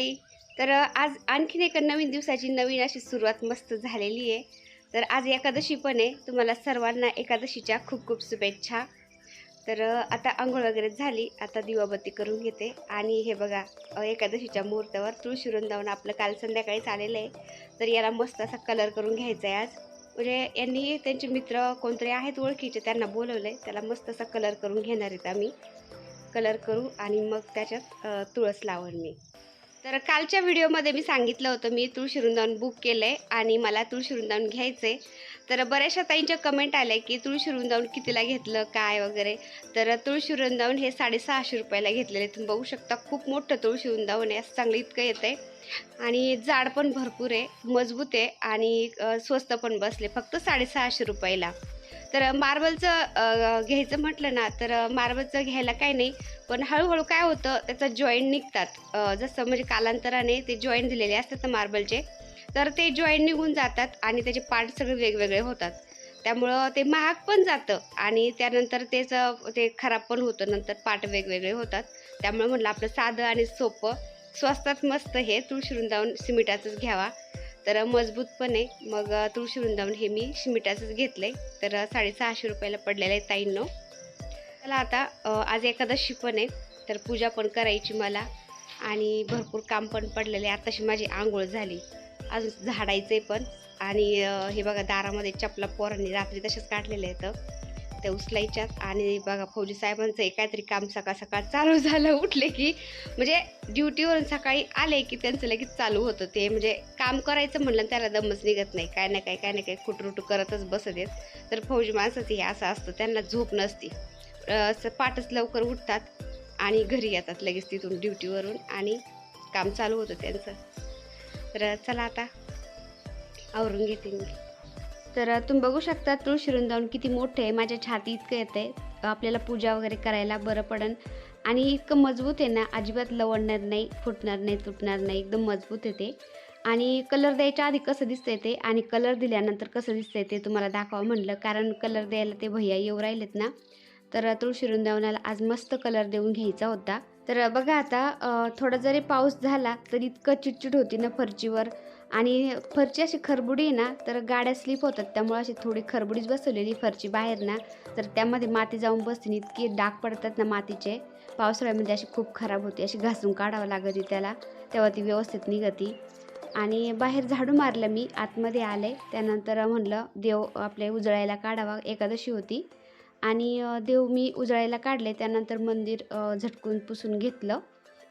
नमस्कार तर आज आणखीन एका नवीन दिवसाची नवीन अशी सुरुवात मस्त झालेली आहे. तर आज एकादशी पण आहे. तुम्हाला सर्वांना एकादशीच्या खूप खूप शुभेच्छा. तर आता आंघोळ वगैरे झाली. आता दिवाबत्ती करून घेते. आणि हे बघा एकादशीच्या मुहूर्तावर तुळशी वृंदावन आपलं काल संध्याकाळीच आलेलं आहे. तर याला मस्त असा कलर करून घ्यायचा आहे आज. म्हणजे यांनी त्यांचे मित्र कोणतरी आहेत ओळखीचे त्यांना बोलवलं आहे त्याला मस्त असा कलर करून घेणार आहेत आम्ही. कलर करू आणि मग त्याच्यात तुळस लावण मी. तर कालच्या व्हिडिओमध्ये मी सांगितलं होतं मी तुळशीवृंदावन बुक केलं आहे आणि मला तुळशीवृंदावन घ्यायचं आहे तर बऱ्याचशा ताईंच्या कमेंट आल्या की तुळशीवृंदावन कितीला घेतलं काय वगैरे. तर तुळशीवृंदावन हे साडेसहाशे रुपयाला घेतलेले. तुम्ही बघू शकता खूप मोठं तुळशीवृंदावन आहे असं चांगलं इतकं येतं आहे आणि जाड पण भरपूर आहे मजबूत आहे आणि स्वस्त पण बसले फक्त साडेसहाशे रुपयाला. तर मार्बलचं घ्यायचं म्हटलं ना तर मार्बलचं घ्यायला काय नाही. पण हळूहळू काय होतं त्याचा जॉईंट निघतात. जसं म्हणजे कालांतराने ते जॉईंट दिलेले असतात ना मार्बलचे तर ते जॉईंट निघून जातात आणि त्याचे पार्ट सगळे वेगवेगळे होतात. त्यामुळं ते महाग पण जातं आणि त्यानंतर त्याचं ते खराब पण होतं. नंतर पार्ट वेगवेगळे होतात. त्यामुळे म्हटलं आपलं साधं आणि सोपं स्वस्तात मस्त हे तुळशीवृंदावन सिमिटाचंच घ्यावा. तर मजबूत पण आहे मग तुळशीवृंदावन तुळशी वृंदावन हे मी सिमिटाचंच घेतलं आहे तर साडेसहाशे रुपयाला पडलेलं आहे ताईंनो. चला आता आज एकादशी पण आहे तर पूजा पण करायची मला. आणि भरपूर काम पण पडलेले. आहे आताशी माझी आंघोळ झाली. अजून झाडायचे पण. आणि हे बघा दारामध्ये चपला पोरांनी रात्री तसेच काढलेले आहेत. ते उचलायच्यात. आणि बघा फौजी साहेबांचं एक काहीतरी काम सकाळ सकाळ चालू झालं. उठले की म्हणजे ड्युटीवरून सकाळी आले की त्यांचं लगेच चालू होतं. ते म्हणजे काम करायचं म्हणलं त्याला दमच निघत नाही. काय ना काय काय ना काय खुटरुटू करतच बसत आहेत. तर फौजी माणसाचं हे असं असतं. त्यांना झोप नसती. असं पाठच लवकर उठतात आणि घरी येतात लगेच तिथून ड्युटीवरून आणि काम चालू होतं त्यांचं. तर चला आता आवरून घेते मी. तर तुम्ही बघू शकता तुळशी वृंदावन किती मोठं आहे. माझ्या छाती इतकं येतं आहे आपल्याला पूजा वगैरे करायला बरं पडन. आणि इतकं मजबूत आहे ना अजिबात लवडणार नाही फुटणार नाही तुटणार नाही. एकदम मजबूत आहे ते. आणि कलर द्यायच्या आधी कसं दिसतंय ते आणि कलर दिल्यानंतर कसं दिसतंय ते तुम्हाला दाखवा म्हणलं. कारण कलर द्यायला ते भैया येऊ राहिलेत ना. तर तुळशी वृंदावनाला आज मस्त कलर देऊन घ्यायचा होता. तर बघा आता थोडा जरी पाऊस झाला तर इतकं चिटचिट होती ना फरचीवर. आणि फरची अशी खरबुडी आहे ना तर गाड्या स्लिप होतात. त्यामुळे अशी थोडी खरबुडीच बसवलेली फरची बाहेर ना. तर त्यामध्ये माती जाऊन बसते इतकी डाग पडतात ना मातीचे. पावसाळ्यामध्ये अशी खूप खराब होती. अशी घासून काढावं लागते त्याला. तेव्हा ती व्यवस्थित निघती. आणि बाहेर झाडू मारलं मी. आतमध्ये आले. त्यानंतर म्हणलं देव आपले उजळायला काढावा. एकादशी होती. आणि देव मी उजळायला काढले. त्यानंतर मंदिर झटकून पुसून घेतलं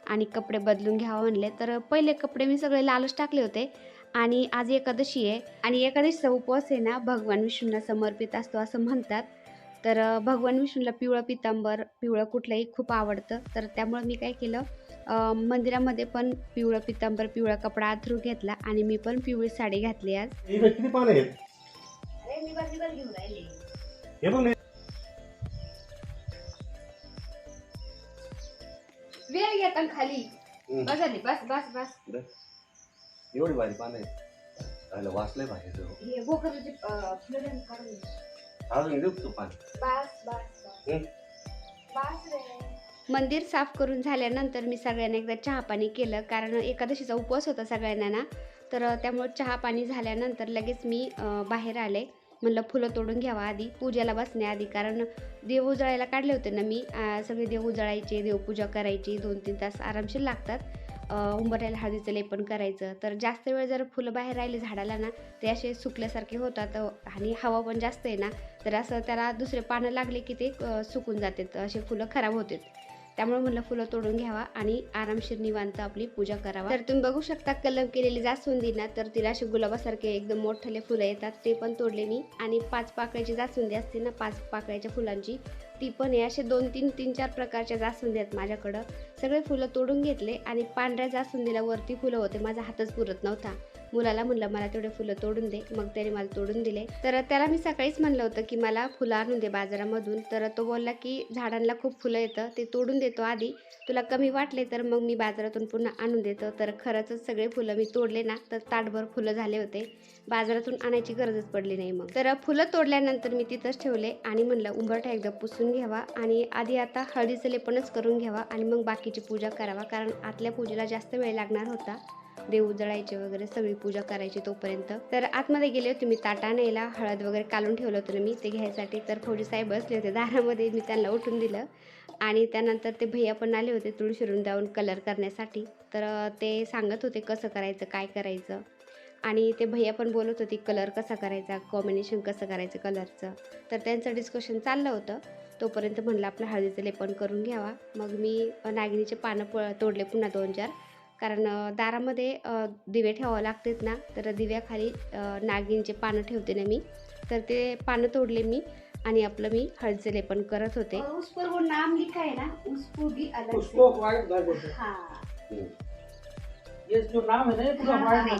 आणि कपडे बदलून घ्यावं म्हणले. तर पहिले कपडे मी सगळे लालच टाकले होते आणि आज एकादशी आहे. आणि एकादशीचा उपवास आहे ना भगवान विष्णूंना समर्पित असतो असं म्हणतात. तर भगवान विष्णूला पिवळं पितांबर पिवळं कुठलंही खूप आवडतं. तर त्यामुळं मी काय केलं मंदिरामध्ये पण पिवळं पितांबर पिवळा कपडा अथरू घेतला आणि मी पण पिवळी साडी घातली आज. वेळ खाली. बस झाली बस बस बस एवढी भारी पानं आहेत राहिलं वाचलंय बाहेर हे गोखरचे फुलं काढून घे. अजून देऊ तू पान बस बस बस. हं. बस रे. मंदिर साफ करून झाल्यानंतर मी सगळ्यांना एकदा चहा पाणी केलं कारण एकादशीचा उपवास होता सगळ्यांना ना तर त्यामुळं चहा पाणी झाल्यानंतर लगेच मी अं, बाहेर आले म्हणलं फुलं तोडून घ्यावा आधी पूजेला बसण्याआधी कारण देव उजळायला काढले होते ना मी. सगळे देव उजळायचे देवपूजा करायची दोन तीन तास आरामशीर लागतात. उंबरायला हळदीचं लेपन करायचं. तर जास्त वेळ जर फुलं बाहेर राहिले झाडाला ना ते असे सुकल्यासारखे होतात आणि हवा पण जास्त आहे ना तर असं त्याला दुसरे पानं लागले की ते सुकून जातात. असे फुलं खराब होतात. त्यामुळे म्हणलं फुलं तोडून घ्यावा आणि आरामशीर निवांत आपली पूजा करावा. तर तुम्ही बघू शकता कलम केलेली जास्वंदी ना तर तिला असे गुलाबासारखे एकदम मोठले फुलं येतात ते पण तोडले मी. आणि पाच पाकळ्याची जास्वंदी असते ना पाच पाकळ्याच्या फुलांची ती पण आहे. असे दोन तीन तीन चार प्रकारच्या जास्वंदी आहेत माझ्याकडं. सगळे फुलं तोडून घेतले आणि पांढऱ्या जास्वंदीला वरती फुलं होते माझा हातच पुरत नव्हता. मुलाला म्हणलं मला तेवढे फुलं तोडून दे. मग त्याने मला तोडून दिले. तर त्याला मी सकाळीच म्हणलं होतं की मला फुलं आणून दे बाजारामधून. तर तो बोलला की झाडांना खूप फुलं येतं ते तोडून देतो आधी. तुला कमी वाटले तर मग मी बाजारातून पुन्हा आणून देतो. तर खरंच सगळे फुलं मी तोडले ना तर ताटभर फुलं झाले होते. बाजारातून आणायची गरजच पडली नाही मग. तर फुलं तोडल्यानंतर मी तिथंच ठेवले आणि म्हणलं उंबरठा एकदा पुसून घ्यावा आणि आधी आता हळदीचं लेपणच करून घ्यावा आणि मग बाकीची पूजा करावा कारण आतल्या पूजेला जास्त वेळ लागणार होता. देव उजळायचे वगैरे सगळी पूजा करायची तोपर्यंत. तर आतमध्ये गेले होते मी ताटा न्यायला हळद वगैरे काढून ठेवलं होतं मी ते घ्यायसाठी. तर फौजी साहेब बसले होते दारामध्ये मी त्यांना उठून दिलं. आणि त्यानंतर ते भैया पण आले होते तुळशी जाऊन कलर करण्यासाठी. तर ते सांगत होते कसं करायचं काय करायचं. आणि ते भैया पण बोलत होती कलर कसा करायचा कॉम्बिनेशन कसं करायचं कलरचं तर त्यांचं डिस्कशन चाललं होतं. तोपर्यंत म्हणलं आपलं हळदीचं लेपन करून घ्यावा. मग मी नागिनीचे पानं प तोडले पुन्हा दोन चार कारण दारामध्ये दिवे ठेवावं लागतात ना तर दिव्याखाली नागिनीचे पानं ठेवते ना मी. तर ते पानं तोडले मी आणि आपलं मी हळदीचं लेपन करत होते. उस पर वो नाम लिखा है ना उसको भी अलग उसको व्हाइट कर देते ये जो नाम है ना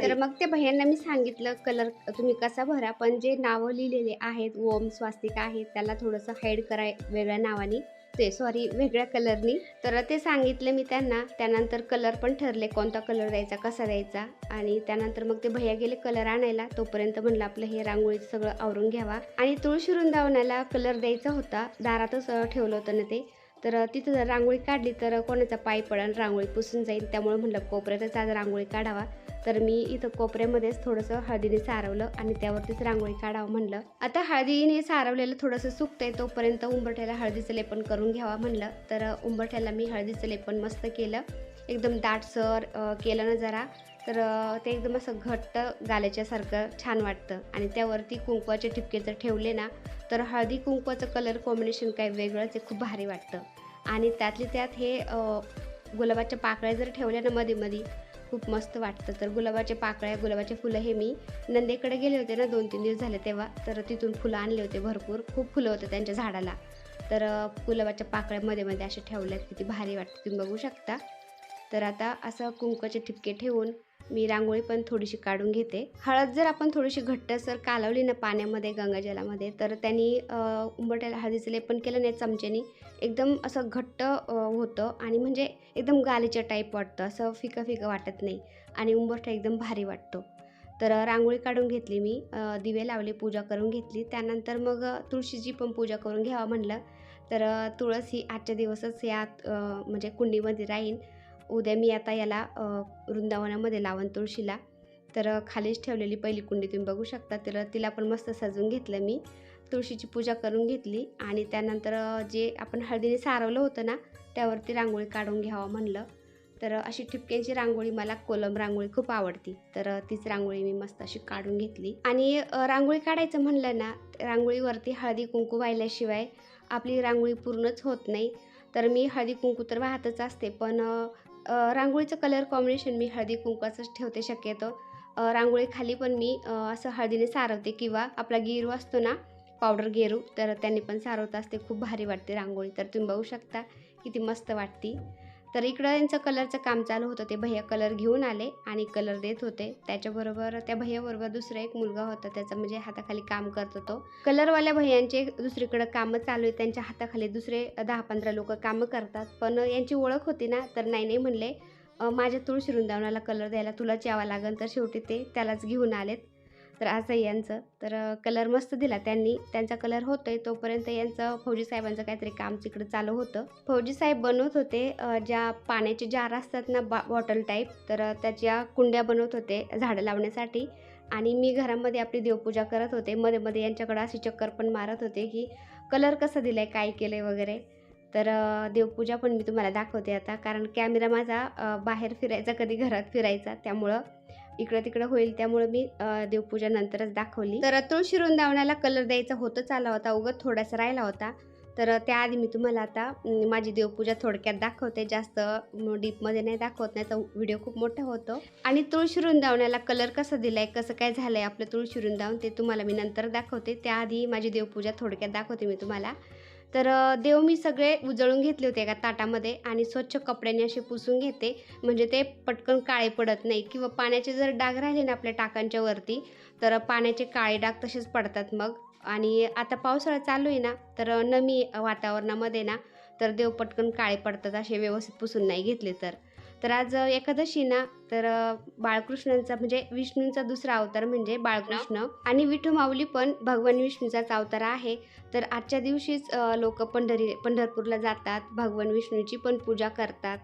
तर मग त्या भैयांना मी सांगितलं कलर तुम्ही कसा भरा पण जे नावं लिहिलेले आहेत ओम स्वास्तिका आहेत त्याला थोडंसं हाईड कराय वेगळ्या नावाने. ते सॉरी वेगळ्या कलरनी तर ते सांगितले मी त्यांना. त्यानंतर कलर पण ठरले कोणता कलर द्यायचा कसा द्यायचा. आणि त्यानंतर मग ते भैया गेले कलर आणायला. तोपर्यंत म्हणलं आपलं हे रांगोळीचं सगळं आवरून घ्यावा. आणि तुळशी वृंदावनाला कलर द्यायचा होता. दारातच ठेवलं होतं ना ते. तर तिथं जर रांगोळी काढली तर कोणाचा पाय पडन रांगोळी पुसून जाईल. त्यामुळे म्हणलं कोपऱ्यातच आज रांगोळी काढावा. तर मी इथं कोपऱ्यामध्येच थोडंसं हळदीने सारवलं आणि त्यावरतीच रांगोळी काढावं म्हणलं. आता हळदीने सारवलेलं थोडंसं सुकतंय तोपर्यंत उंबरठ्याला हळदीचं लेपन करून घ्यावा म्हणलं. तर उंबरठ्याला मी हळदीचं लेपन मस्त केलं. एकदम दाटसर केलं ना जरा. तर ते एकदम असं घट्ट गाल्याच्यासारखं छान वाटतं. आणि त्यावरती कुंकवाचे ठिपके जर ठेवले ना तर हळदी कुंकवाचं कलर कॉम्बिनेशन काय वेगळंच आहे खूप भारी वाटतं. आणि त्यातली त्यात हे गुलाबाच्या पाकळ्या जर ठेवल्या ना मध्ये मध्ये खूप मस्त वाटतं. तर गुलाबाचे पाकळ्या गुलाबाचे फुलं हे मी नंदेकडे गेले होते ना दोन तीन दिवस झाले तेव्हा. तर तिथून फुलं आणले होते भरपूर. खूप फुलं होते त्यांच्या झाडाला. तर गुलाबाच्या पाकळ्या मध्ये मध्ये असे ठेवल्यात. किती भारी वाटतं तुम्ही बघू शकता. तर आता असं कुंकवाचे ठिपके ठेवून मी रांगोळी पण थोडीशी काढून घेते. हळद जर आपण थोडीशी घट्टसर कालवली ना पाण्यामध्ये गंगाजलामध्ये तर त्यांनी उंबरट्याला हळदीचं लेपन केलं नाही चमच्यानी. एकदम असं घट्ट होतं आणि म्हणजे एकदम गालीच्या टाईप वाटतं. असं फिकं फिकं वाटत नाही आणि उंबरठा एकदम भारी वाटतो. तर रांगोळी काढून घेतली मी. दिवे लावले पूजा करून घेतली. त्यानंतर मग तुळशीची पण पूजा करून घ्यावं म्हणलं. तर तुळस ही आजच्या दिवसच यात म्हणजे कुंडीमध्ये राहील उद्या मी आता याला वृंदावनामध्ये लावण तुळशीला. तर खालीच ठेवलेली पहिली कुंडी तुम्ही बघू शकता. तर तिला पण मस्त सजवून घेतलं मी. तुळशीची पूजा करून घेतली आणि त्यानंतर जे आपण हळदीने सारवलं होतं ना त्यावरती रांगोळी काढून घ्यावं म्हणलं. तर अशी ठिपक्यांची रांगोळी मला कोलम रांगोळी खूप आवडती. तर तीच रांगोळी मी मस्त अशी काढून घेतली. आणि रांगोळी काढायचं म्हणलं ना रांगोळीवरती हळदी कुंकू वाहिल्याशिवाय आपली रांगोळी पूर्णच होत नाही. तर मी हळदी कुंकू तर वाहतच असते. पण रांगोळीचं कलर कॉम्बिनेशन मी हळदी कुंकाचंच ठेवते शक्यतो. रांगोळी खाली पण मी असं हळदीने सारवते किंवा आपला गेरू असतो ना पावडर गेरू तर त्यांनी पण सारवत असते. खूप भारी वाटते रांगोळी तर तुम्ही बघू शकता. किती मस्त वाटती. तर इकडं यांचं कलरचं काम चालू होतं. ते भैया कलर घेऊन आले आणि कलर देत होते. त्याच्याबरोबर त्या भैयाबरोबर दुसरा एक मुलगा होता. त्याचा म्हणजे हाताखाली काम करत होतो. कलरवाल्या भैयांचे दुसरीकडं कामं चालू आहेत. त्यांच्या हाताखाली दुसरे दहा पंधरा लोक कामं करतात. पण यांची ओळख होती ना तर नाही नाही म्हणले. माझ्या तुळशी वृंदावनाला कलर द्यायला तुलाच यावं लागेल. तर शेवटी ते त्यालाच घेऊन आलेत. तर असं आहे यांचं. तर कलर मस्त दिला त्यांनी. त्यांचा कलर होतोय तोपर्यंत यांचं फौजी साहेबांचं काहीतरी काम तिकडं चालू होतं. फौजी साहेब बनवत होते ज्या पाण्याचे जार असतात ना बा बॉटल टाईप तर त्याच्या कुंड्या बनवत होते झाडं लावण्यासाठी. आणि मी घरामध्ये आपली देवपूजा करत होते. मध्ये मध्ये यांच्याकडं अशी चक्कर पण मारत होते की कलर कसा आहे काय केलंय वगैरे? तर देवपूजा पण मी तुम्हाला दाखवते आता. कारण कॅमेरा माझा बाहेर फिरायचा कधी घरात फिरायचा. त्यामुळं इकडं तिकडं होईल त्यामुळं मी देवपूजा नंतरच दाखवली. तर अतुळ वृंदावनाला कलर द्यायचा होतच आला होता उगत थोडासा राहिला होता. तर त्याआधी मी तुम्हाला आता माझी देवपूजा थोडक्यात दाखवते जास्त डीपमध्ये नाही दाखवत नाही तर व्हिडिओ खूप मोठा होतो. आणि तुळशी वृंदावनाला कलर कसा दिलाय कसं काय झालंय आपलं तुळशी वृंदावन ते तुम्हाला मी नंतर दाखवते. त्याआधी माझी देवपूजा थोडक्यात दाखवते मी तुम्हाला. तर देव मी सगळे उजळून घेतले होते एका ताटामध्ये आणि स्वच्छ कपड्याने असे पुसून घेते. म्हणजे ते पटकन काळे पडत नाही किंवा पाण्याचे जर डाग राहिले ना आपल्या टाकांच्या वरती तर पाण्याचे काळे डाग तसेच पडतात मग. आणि आता पावसाळा चालू आहे ना तर नमी वातावरणामध्ये ना तर देव पटकन काळे पडतात असे व्यवस्थित पुसून नाही घेतले तर. तर आज एकादशी ना तर बाळकृष्णांचा म्हणजे विष्णूंचा दुसरा अवतार म्हणजे बाळकृष्ण आणि विठू माऊली पण भगवान विष्णूचाच अवतार आहे. तर आजच्या दिवशीच लोक पंढरी पंढरपूरला जातात भगवान विष्णूची पण पूजा करतात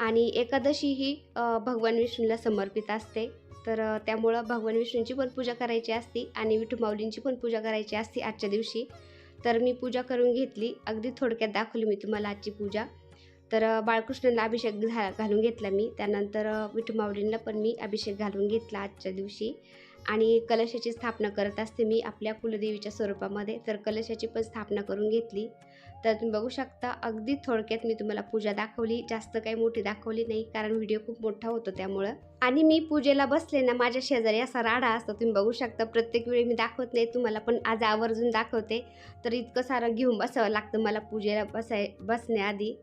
आणि एकादशी ही भगवान विष्णूला समर्पित असते. तर त्यामुळं भगवान विष्णूंची पण पूजा करायची असती आणि विठू माऊलींची पण पूजा करायची असती आजच्या दिवशी. तर मी पूजा करून घेतली. अगदी थोडक्यात दाखवली मी तुम्हाला आजची पूजा. तर बाळकृष्णाला अभिषेक घा घालून घेतला मी. त्यानंतर अ, विठू पण मी अभिषेक घालून घेतला आजच्या दिवशी. आणि कलशाची स्थापना करत असते मी आपल्या कुलदेवीच्या स्वरूपामध्ये. तर कलशाची पण स्थापना करून घेतली. तर तुम्ही बघू शकता अगदी थोडक्यात मी तुम्हाला पूजा दाखवली. जास्त काही मोठी दाखवली नाही कारण व्हिडिओ खूप मोठा होतो त्यामुळं. आणि मी पूजेला बसले ना माझ्या शेजारी असा राडा असतो. तुम्ही बघू शकता प्रत्येक वेळी मी दाखवत नाही. तुम्हाला पण आज आवर्जून दाखवते. तर इतकं सारं घेऊन बसावं लागतं मला पूजेला बसाय बसण्याआधी.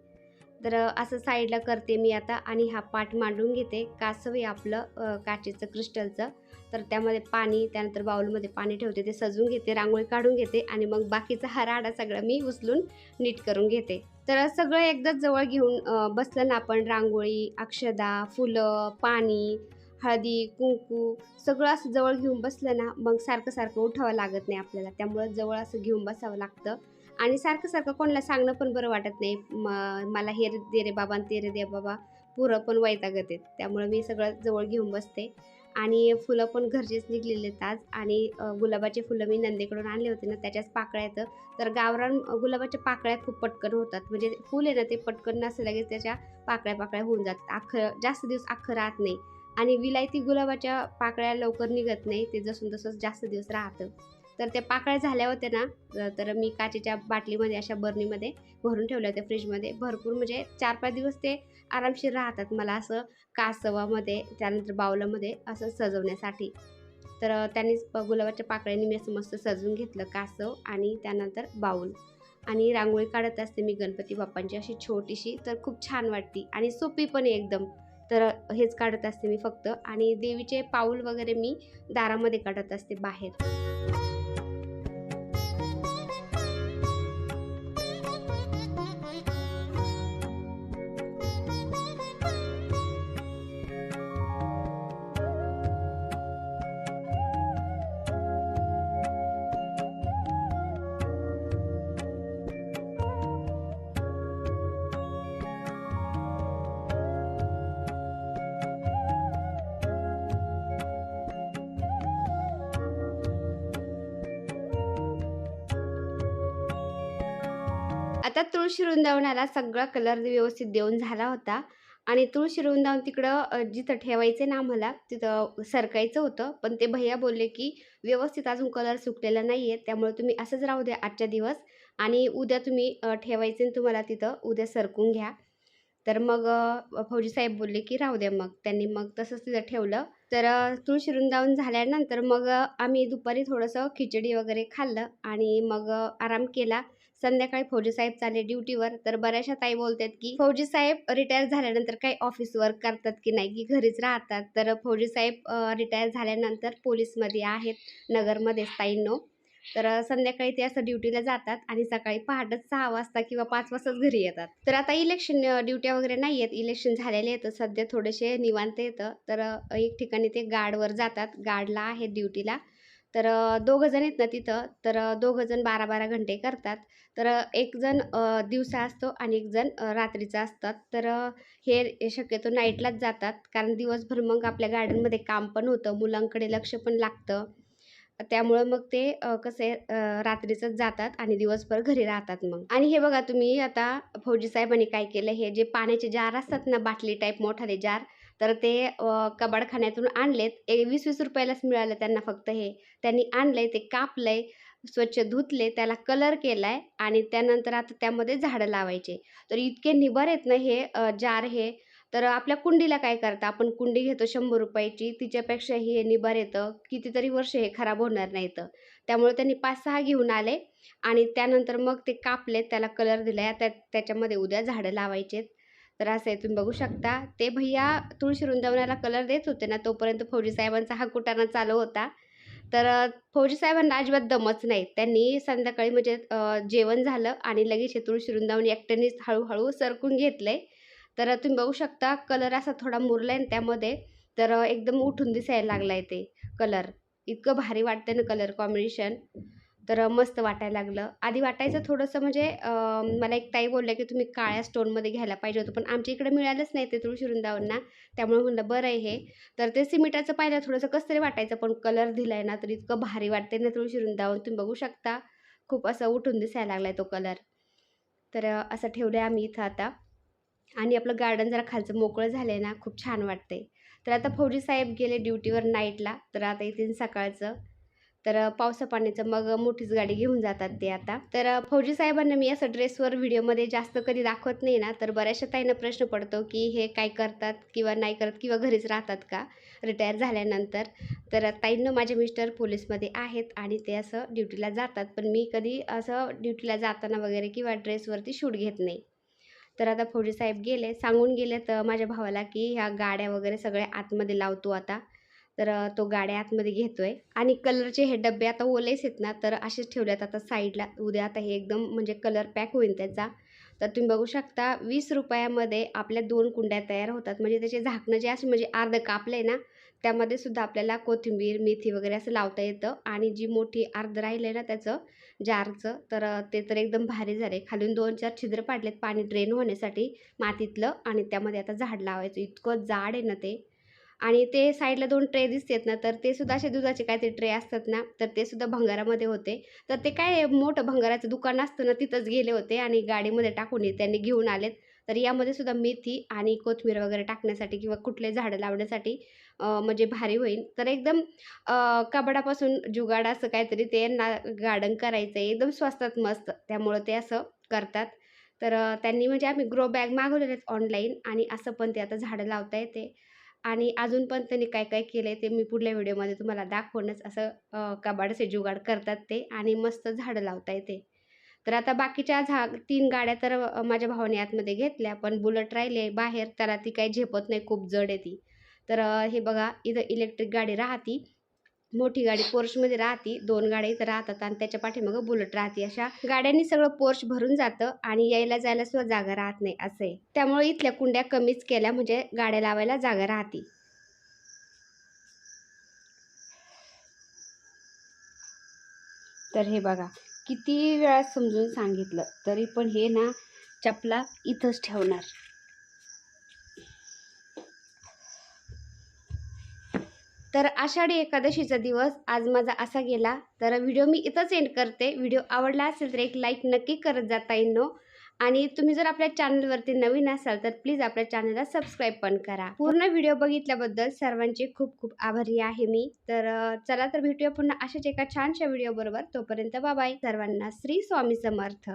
तर असं साईडला करते मी आता आणि हा पाट मांडून घेते. कासव आहे आपलं काचेचं क्रिस्टलचं. तर त्यामध्ये पाणी त्यानंतर बाउलमध्ये पाणी ठेवते ते सजवून घेते रांगोळी काढून घेते आणि मग बाकीचा हा राडा सगळा मी उचलून नीट करून घेते. तर सगळं एकदाच जवळ घेऊन बसलं ना आपण रांगोळी अक्षदा फुलं पाणी हळदी कुंकू सगळं असं जवळ घेऊन बसलं ना मग सारखं सारखं उठावं लागत नाही आपल्याला. त्यामुळं जवळ असं घेऊन बसावं लागतं. आणि सारखं सारखं कोणाला सांगणं पण बरं वाटत नाही. म मला हे दे रे बाबा ते रे दे बाबा. पुरं पण वैतागत आहेत त्यामुळं मी सगळं जवळ घेऊन बसते. आणि फुलं पण घरचेच निघलेले आहेत आज. आणि गुलाबाचे फुलं मी नंदेकडून आणले होते ना त्याच्याच पाकळ्या येतं तर गावरान गुलाबाच्या पाकळ्या खूप पटकन होतात. म्हणजे फुल आहे ना ते पटकन नसलं लगेच त्याच्या पाकळ्या पाकळ्या होऊन जातात. अख्खं जास्त दिवस अख्खं राहत नाही. आणि विलायती गुलाबाच्या पाकळ्या लवकर निघत नाही. ते जसून तसंच जास्त दिवस राहतं. तर त्या पाकळ्या झाल्या होत्या ना तर मी काचेच्या बाटलीमध्ये अशा बर्नीमध्ये भरून ठेवल्या होत्या फ्रीजमध्ये. भरपूर म्हणजे चार पाच दिवस ते आरामशीर राहतात मला असं कासवामध्ये त्यानंतर बावलामध्ये असं सजवण्यासाठी. तर त्यांनी गुलाबाच्या पाकळ्यांनी मी असं मस्त सजवून घेतलं कासव आणि त्यानंतर बाऊल आणि रांगोळी काढत असते मी गणपती बाप्पांची अशी छोटीशी तर खूप छान वाटते आणि सोपी पण एकदम. तर हेच काढत असते मी फक्त. आणि देवीचे पाऊल वगैरे मी दारामध्ये काढत असते बाहेर. आता तुळशी वृंदावनाला सगळा कलर व्यवस्थित देऊन झाला होता. आणि तुळशी वृंदावन तिकडं जिथं ठेवायचं ना आम्हाला तिथं सरकायचं होतं. पण ते भैया बोलले की व्यवस्थित अजून कलर सुकलेला नाही आहे त्यामुळे तुम्ही असंच राहू द्या आजच्या दिवस. आणि उद्या तुम्ही ठेवायचे आणि तुम्हाला तिथं उद्या सरकून घ्या. तर मग फौजी साहेब बोलले की राहू द्या मग. त्यांनी मग तसंच तिथं ठेवलं. तर तुळशी वृंदावन झाल्यानंतर मग आम्ही दुपारी थोडंसं खिचडी वगैरे खाल्लं. आणि मग आराम केला. संध्याकाळी फौजी साहेब चालले ड्युटीवर तर बऱ्याचशा ताई बोलतात की फौजी साहेब रिटायर झाल्यानंतर काही ऑफिस वर्क करतात की नाही? की घरीच राहतात. तर फौजी साहेब रिटायर झाल्यानंतर पोलीसमध्ये आहेत नगरमध्ये ताईंनो. तर संध्याकाळी ते असं ड्युटीला जातात आणि सकाळी पहाटच सहा वाजता किंवा पाच वाजताच घरी येतात. तर आता इलेक्शन ड्युट्या वगैरे नाही आहेत इलेक्शन झालेले आहेत. सध्या थोडेसे निवांत येतं तर एक ठिकाणी ते गार्डवर जातात. गार्डला आहेत ड्युटीला तर दोघं जण आहेत ना तिथं तर दोघं जण बारा बारा घंटे करतात. तर एकजण एक जण दिवसा असतो आणि एक जण रात्रीचा असतात. तर हे शक्यतो नाईटलाच जातात. कारण दिवसभर मग आपल्या गार्डनमध्ये काम पण होतं मुलांकडे लक्ष पण लागतं. त्यामुळं मग ते कसे रात्रीचंच जातात आणि दिवसभर घरी राहतात मग. आणि हे बघा तुम्ही आता फौजी साहेबांनी काय केलं हे जे पाण्याचे जार असतात ना बाटली टाईप मोठाले जार तर ते कबाडखान्यातून आणलेत. ए वीस वीस रुपयालाच मिळालं त्यांना फक्त हे. त्यांनी आणलंय ते कापलंय स्वच्छ धुतले त्याला कलर केलाय आणि त्यानंतर आता त्यामध्ये झाडं लावायचे. तर इतके निबर आहेत ना हे जार हे. तर आपल्या कुंडीला काय करता आपण? कुंडी घेतो शंभर रुपयाची. तिच्यापेक्षा हे निबर येतं. कितीतरी वर्ष हे खराब होणार नाहीत त्यामुळे त्यांनी पाच सहा घेऊन आले आणि त्यानंतर मग ते कापले त्याला कलर दिला त्या त्याच्यामध्ये उद्या झाडं लावायचेत. तर असं आहे तुम्ही बघू शकता. ते भैया तुळशी वृंदावनाला कलर देत होते ना तोपर्यंत फौजी साहेबांचा हा कुटाणा चालू होता. तर फौजी साहेबांना अजिबात दमच नाही. त्यांनी संध्याकाळी म्हणजे जेवण झालं आणि लगेच हे तुळशी वृंदावन एकट्यानेच हळूहळू सरकून घेतले. तर तुम्ही बघू शकता कलर असा थोडा मुरला आहे त्यामध्ये तर एकदम उठून दिसायला लागला आहे ते कलर इतकं भारी वाटतं ना कलर कॉम्बिनेशन तर मस्त वाटायला लागलं. आधी वाटायचं थोडंसं म्हणजे मला एक ताई बोलल्या की तुम्ही काळ्या स्टोनमध्ये घ्यायला पाहिजे होतं पण आमच्या इकडे मिळालंच नाही ते तुळशी वृंदावनना त्यामुळे म्हणलं बरं आहे हे. तर ते सिमिटाचं पाहिलं थोडंसं कसं तरी वाटायचं पण कलर दिला आहे ना तर इतकं भारी वाटते ना तुळशी वृंदावन तुम्ही बघू शकता खूप असं उठून दिसायला लागला आहे तो कलर. तर असं ठेवलं आहे आम्ही इथं आता. आणि आपलं गार्डन जरा खालचं मोकळं झालं आहे ना खूप छान वाटते तर आता फौजी साहेब गेले ड्युटीवर नाईटला. तर आता इथे सकाळचं. तर पावसा पाण्याचं मग मोठीच गाडी घेऊन जातात ते आता. तर फौजी साहेबांना मी असं ड्रेसवर व्हिडिओमध्ये जास्त कधी दाखवत नाही ना तर बऱ्याचशा ताईंना प्रश्न पडतो की हे काय करतात किंवा नाही करत किंवा घरीच राहतात का? रिटायर झाल्यानंतर. तर ताईंना माझे मिस्टर पोलीसमध्ये आहेत आणि ते असं ड्युटीला जातात. पण मी कधी असं ड्युटीला जाताना वगैरे किंवा ड्रेसवरती शूट घेत नाही. तर आता फौजी साहेब गेले. सांगून गेले तर माझ्या भावाला की ह्या गाड्या वगैरे सगळ्या आतमध्ये लावतो आता. तर तो गाड्या आतमध्ये घेतो आहे आणि कलरचे हे डबे आता ओलेच आहेत ना तर असेच ठेवल्यात आता साईडला. उद्या आता हे एकदम म्हणजे कलर पॅक होईल त्याचा. तर तुम्ही बघू शकता वीस रुपयामध्ये आपल्या दोन कुंड्या तयार होतात. म्हणजे त्याचे झाकणं जे असे म्हणजे अर्ध आहे ना त्यामध्ये सुद्धा आपल्याला कोथिंबीर मेथी वगैरे असं लावता येतं. आणि जी मोठी अर्ध राहिलं ना त्याचं जारचं तर ते तर एकदम भारी झाले खालून दोन चार छिद्र पाडलेत पाणी ड्रेन होण्यासाठी मातीतलं. आणि त्यामध्ये आता झाड लावायचं. इतकं जाड आहे ना ते. आणि ते साईडला दोन ट्रे दिसतात ना तर ते सुद्धा असे दुधाचे काहीतरी ट्रे असतात ना तर ते सुद्धा भंगारामध्ये होते. तर ते काय मोठं भंगाराचं दुकान असतं ना तिथंच गेले होते आणि गाडीमध्ये टाकून त्यांनी घेऊन आलेत. तर यामध्ये सुद्धा मेथी आणि कोथमीर वगैरे टाकण्यासाठी किंवा कुठले झाडं लावण्यासाठी म्हणजे भारी होईल. तर एकदम कबडापासून जुगाड असं काहीतरी ते ना गार्डन करायचं आहे एकदम स्वस्तात मस्त. त्यामुळं ते असं करतात. तर त्यांनी म्हणजे आम्ही ग्रो बॅग मागवलेले आहेत ऑनलाईन आणि असं पण ते आता झाडं लावता येते आणि अजून पण त्यांनी काय काय केलं आहे ते मी पुढल्या व्हिडिओमध्ये तुम्हाला दाखवणंच असं अं, कबाडचे जुगाड करतात ते आणि मस्त झाडं लावता येते तर आता बाकीच्या झा तीन गाड्या तर माझ्या भावाने आतमध्ये घेतल्या पण बुलट राहिले बाहेर त्याला ती काही झेपत नाही खूप जड आहे ती. तर हे बघा इथं इलेक्ट्रिक गाडी राहती. मोठी गाडी पोर्शमध्ये राहती. दोन गाड्या इथं राहतात आणि त्याच्या पाठीमागं बुलेट राहते. अशा गाड्यांनी सगळं पोर्श भरून जातं आणि यायला जायला सुद्धा जागा राहत नाही असं आहे त्यामुळे इथल्या कुंड्या कमीच केल्या म्हणजे गाड्या लावायला जागा राहते. तर हे बघा किती वेळा समजून सांगितलं तरी पण हे ना चपला इथंच ठेवणार. तर आषाढी एकादशीचा दिवस आज माझा असा गेला. तर व्हिडिओ मी इथंच एंड करते. व्हिडिओ आवडला असेल तर एक लाईक नक्की करत जाता येईनो आणि तुम्ही जर आपल्या चॅनलवरती नवीन असाल तर प्लीज आपल्या चॅनलला सबस्क्राईब पण करा. पूर्ण व्हिडिओ बघितल्याबद्दल सर्वांचे खूप खूप आभारी आहे मी. तर चला तर भेटूया पुन्हा अशाच एका छानशा व्हिडिओ बरोबर. तोपर्यंत बाबाय सर्वांना श्री स्वामी समर्थ.